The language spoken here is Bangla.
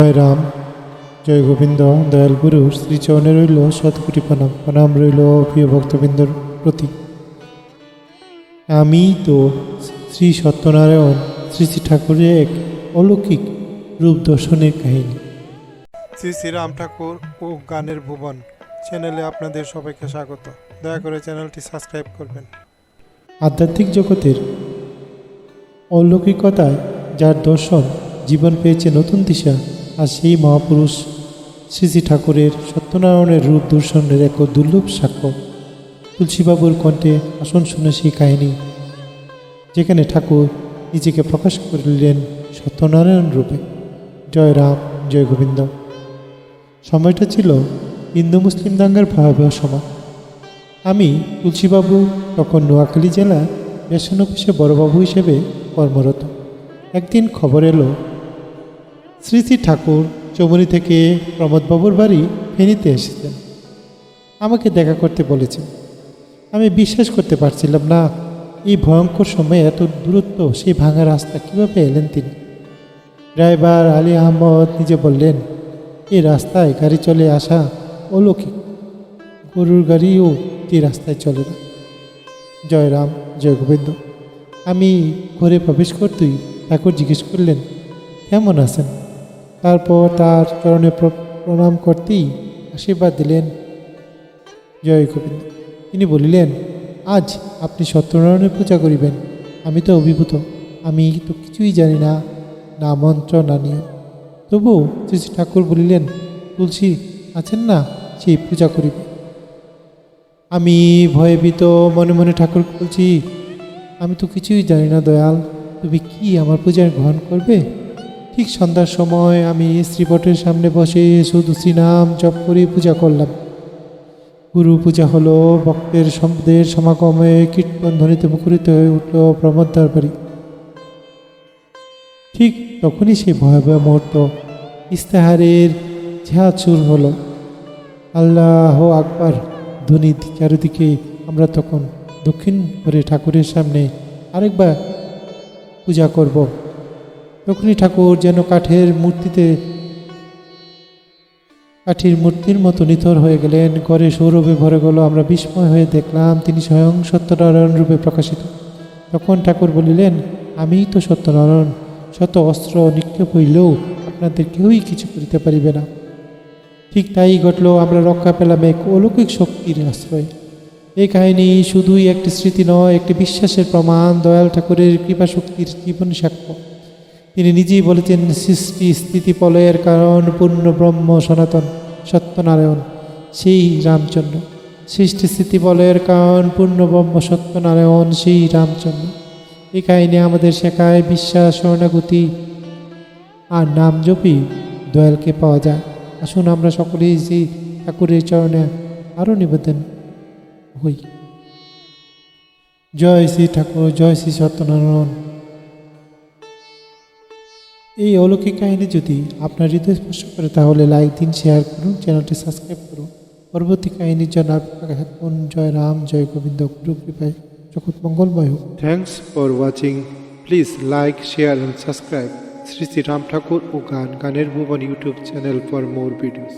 জয় রাম জয় গোবিন্দ দয়াল গুরুর শ্রীচরণে রইল শতকোটি প্রণাম। প্রণাম রইল প্রিয় ভক্তবৃন্দর প্রতি। আমি তো শ্রী সত্যনারায়ণ শ্রী শ্রী ঠাকুরের এক অলৌকিক রূপ দর্শনের কাহিনী। শ্রী শ্রী রাম ঠাকুর ও গানের ভুবন চ্যানেলে আপনাদের সবাইকে স্বাগত। দয়া করে চ্যানেলটি সাবস্ক্রাইব করবেন। আধ্যাত্মিক জগতের অলৌকিকতায় যার দর্শন জীবন পেয়েছে নতুন দিশা আর সেই মহাপুরুষ শ্রী শ্রী ঠাকুরের সত্যনারায়ণের রূপ দর্শনের এক দুর্লভ সাক্ষ্য। তুলসীবাবুর কণ্ঠে আসন শুনে সেই কাহিনী, যেখানে ঠাকুর নিজেকে প্রকাশ করিলেন সত্যনারায়ণ রূপে। জয় রাম, জয় গোবিন্দ। সময়টা ছিল হিন্দু মুসলিম দাঙ্গার ভয়াবহ সময়। আমি, তুলসীবাবু, তখন নোয়াখালী জেলা রেশন অফিসে বড়বাবু হিসেবে কর্মরত। একদিন খবর এলো শ্রী শ্রী ঠাকুর চমুনি থেকে প্রমোদবাবুর বাড়ি ফেনীতে এসেছেন। আমাকে দেখা করতে বলেছেন। আমি বিশ্বাস করতে পারছিলাম না এই ভয়ঙ্কর সময়ে এত দূরত্ব, সেই ভাঙা রাস্তা কীভাবে এলেন তিনি। ড্রাইভার আলী আহমদ নিজে বললেন, এই রাস্তায় গাড়ি চলে আসা অলৌকিক। গরুর গাড়িও এই রাস্তায় চলে না। জয় রাম জয় গোবিন্দ আমি ঘরে প্রবেশ করতেই ঠাকুর জিজ্ঞেস করলেন, কেমন আছেন? তারপর তার চরণে প্র- প্রণাম করতেই আশীর্বাদ দিলেন। জয় গোবিন্দ। তিনি বলিলেন, আজ আপনি সত্যনারায়ণের পূজা করিবেন। আমি তো অভিভূত। আমি তো কিছুই জানি না। না মন্ত্র, না নিয়ম। তবু শ্রী ঠাকুর বলিলেন, তুলসী আছেন না? সেই পূজা করিব। আমি ভয়ভীত, মনে মনে ঠাকুর বলছি আমি তো কিছুই জানি না, দয়াল। তুমি কি আমার পূজায় গ্রহণ করবে? ঠিক সন্ধ্যার সময় আমি শ্রীপটের সামনে বসে শুধু শ্রীনাম জপ করে পূজা করলাম। গুরু পূজা হলো ভক্তের শব্দের সমাগমে কীর্তন ধ্বনিতে মুখরিত হয়ে উঠল প্রমোদ দরবারি। ঠিক তখনই সেই ভয়াবহ মুহূর্ত ইস্তাহারের ঝাঁজ শুরু হলো। আল্লাহ আকবার ধ্বনি চারিদিকে আমরা তখন দক্ষিণ ঘরে ঠাকুরের সামনে আরেকবার পূজা করব। তখনই ঠাকুর যেন কাঠের মূর্তিতে, কাঠির মূর্তির মতো নিথর হয়ে গেলেন। ঘরে সৌরভে ভরে গেল, আমরা বিস্ময় হয়ে দেখলাম তিনি স্বয়ং সত্যনারায়ণ রূপে প্রকাশিত। তখন ঠাকুর বলিলেন, আমিই তো সত্যনারায়ণ। শত অস্ত্র নিক্ষেপ হইলেও আপনাদের কেউই কিছু করিতে পারিবে না। ঠিক তাই ঘটল, আমরা রক্ষা পেলাম এক অলৌকিক শক্তির আশ্রয়। এই কাহিনী শুধুই একটি স্মৃতি নয়, একটি বিশ্বাসের প্রমাণ। দয়াল ঠাকুরের কৃপা শক্তির জীবন সাক্ষ্য। তিনি নিজেই বলেছেন, সৃষ্টি স্থিতি প্রলয়ের কারণ পূর্ণ ব্রহ্ম সনাতন সত্যনারায়ণ, সেই রামচন্দ্র। সৃষ্টি স্থিতি প্রলয়ের কারণ পূর্ণ ব্রহ্ম সত্যনারায়ণ, সেই রামচন্দ্র। এই কাহিনী আমাদের শেখায় বিশ্বাস শরণাগতি আর নাম জপি দয়ালকে পাওয়া যায়। আসুন আমরা সকলেই সেই ঠাকুরের চরণে আরও নিবেদন হই। জয় শ্রী ঠাকুর, জয় শ্রী সত্যনারায়ণ। এই অলৌকিক কাহিনী যদি আপনার হৃদয় স্পর্শ করে, তাহলে লাইক দিন শেয়ার করুন চ্যানেলটি সাবস্ক্রাইব করুন। পরবর্তী কাহিনীর জন্য থাকুন। জয় রাম, জয় গোবিন্দ গুরু কৃপায়। জগৎ মঙ্গলময় হোক। Thanks for watching please like share and subscribe Shri Shri Ram Thakur ও গান, গানের ভুবন YouTube channel for more videos